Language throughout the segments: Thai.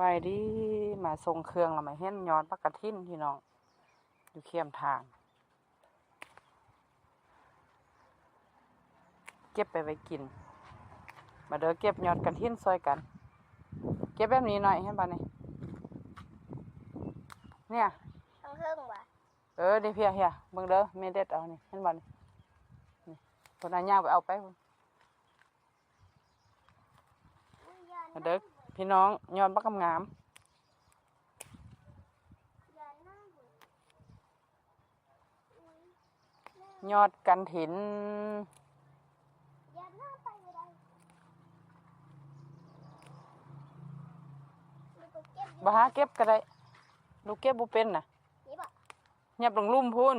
บายดีมาส่งเครื่องแล้วมาเห็นยอดปักกระทินพี่น้อง อยู่เคียมทาง เก็บไปไว้กิน มาเด้อเก็บยอดกระทินซอยกัน เก็บแบบนี้หน่อยเห็นป่ะนี่เนี่ยทั้งเครื่องว่ะเออนี่เพียเฮียเบิ่งเด้อแม่เด็ดเอานี่เห็นบ่นี่นี่คนนั้นย่างไปเอาไปพุ่นมาเด้อ พี่น้องยอดบักกำงามยอดกันถินยันหน้าเก็บอยู่บ่หาเก็บก็ได้ลูกเก็บบ่เป็นน่ะนี่บ่เงียบลงลุ่มพุ่น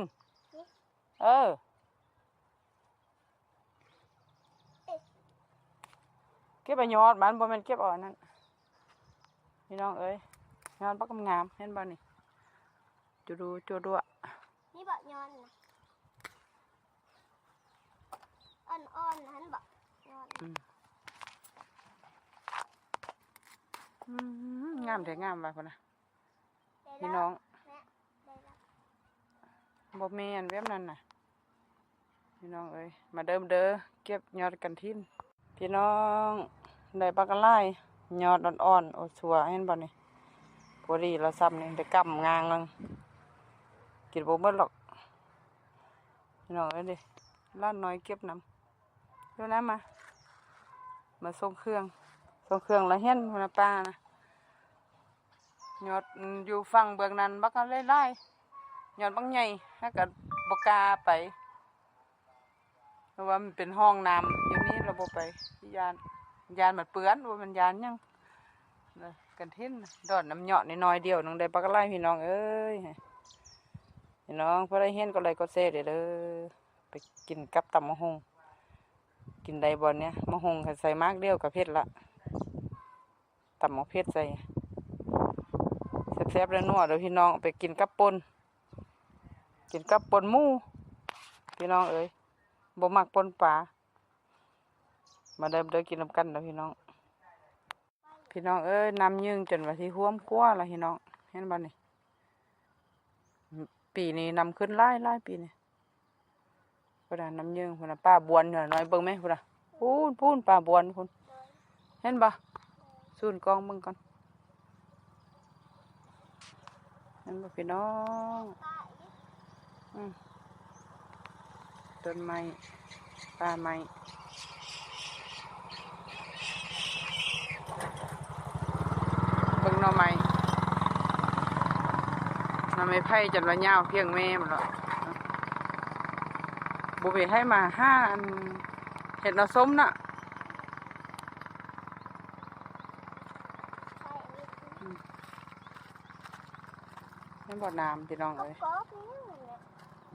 เออเก็บไปยอดมันบ่แม่นเก็บอาอันนั้น พี่น้องเอ้ยยอดบักกำงามเห็นบ่นี่จูดูจูดัวนี่บ่ย้อนนะอ่อนๆนะหันบ่ย้อนอืมอืมงามแต่งามว่ะพุ่นน่ะได้พี่แล้วน้องแม่ได้แล้วบ่แม่นแบบนั้นน่ะพี่น้องเอ้ยมาเดิมเด้อเก็บยอดกันทินพี่น้องได้ปลากระไล่ ยอดอ่อนๆโอ้สัวเห็นบ่นี่พอดีเราซ้ำนี่ได้กำงางนึงกินบ่หมดหรอกพี่น้องเอ้ยดิล้านน้อยเก็บน้ำเดี๋ยวนะมา มาส่งเครื่องส่งเครื่องแล้วเห็นนะป้านะยอดอยู่ฝั่งเบื้องนั้นบักกะไล่ยอดบางใหญ่ถ้าเกิดบกาไปเพราะว่ามันเป็นห้องน้ำอยู่นี่เราบไปยาน ยานมันเปื้อนว่ามันยานยังกันทิ้นดอดน้ำเหยาะน้อยเดียวน้องได้ปลากระไล่พี่น้องเอ้ยพี่น้องพอได้เห็นก็เลยก็เซ่เด้อเด้อไปกินกับตำมะฮงกินไดบอลเนี้ยมะฮงใส่มากเดียวกับเพชรละตำมะเพชรใส่แซ่บๆแล้วนัวเดี๋ยวพี่น้องไปกินกับปนกินกับปนหมูพี่น้องเอ้ยบ่มักปนปลา มาเดิมเด้อกินนำกันเด้อพี่น้อง พี่น้องเอ้ยน้ำยึงจนว่าที่ห่วมครัวละพี่น้อง เห็นบ่นี่ปีนี้นำขึ้นไล่ไล่ปีนี้พุ่นน้ำยึงพุ่นน่ะป้าบวนอยู่น่ะน้อยเบิ่งไหมพุ่นน่ะพูนพูนป้าบวนพุ่นเห็นบ่ซูนกองเบิ่งก่อนเห็นบ่พี่น้องอืมต้นไม้ป่าไม้ เบิ่งหน่อไม้หน่อไม้ไผ่จนว่าเหยาวเพียงแม่มันหรอกบุไปให้มาห้าอันเห็ดหน่อส้มน่ะนั่นบ่น้ำพี่น้องเอ้ย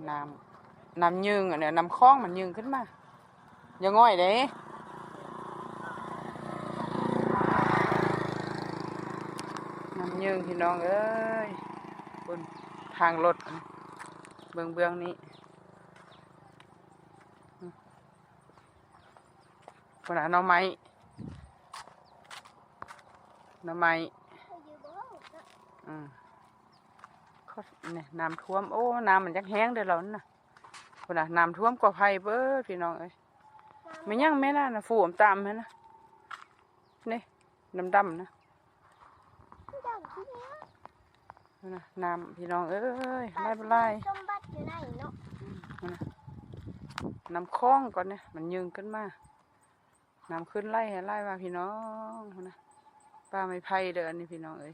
น้ำน้ำยืงอันเนี้ยน้ำคลองมันยืงขึ้นมา อย่าง่อยเด้น้ำ ยืงพี่น้องเอ้ยบนทางรถเบื้องเบื้องนี้อืมคนน่ะน้องไม้น้องไม้ขาอยู่บ่ห้องนะอืมเขาเนี่ยน้ำท่วมโอ้ น้ำมันยังแห้งเด้อแล้วนั่นน่ะคนน่ะน้ำท่วมกว่าไผ่เบ้อพี่น้องเอ้ยไม่ยังแม่น่ะนะฟูมตามแม่นะนี่ดำดำนะ นี้ยนั่นน่ะน้ำพี่น้องเอ้ยไม่เป็นไรสมบัติอยู่ไหนเนาะนั่นน่ะน้ำคลองก่อนเนี่ยมันยืงขึ้นมาน้ำขึ้นไล่ให้ไล่มาพี่น้องนั่นนะป้าไม่ไผ่เด้ออันนี้พี่น้องเอ้ย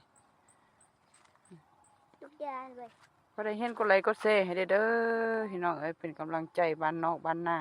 ทุกอย่างเลยก็ได้เห็นก็ไลค์ก็แชร์ให้ได้เด้อพี่น้องเอ้ยเป็นกำลังใจบ้านนอกบ้านนา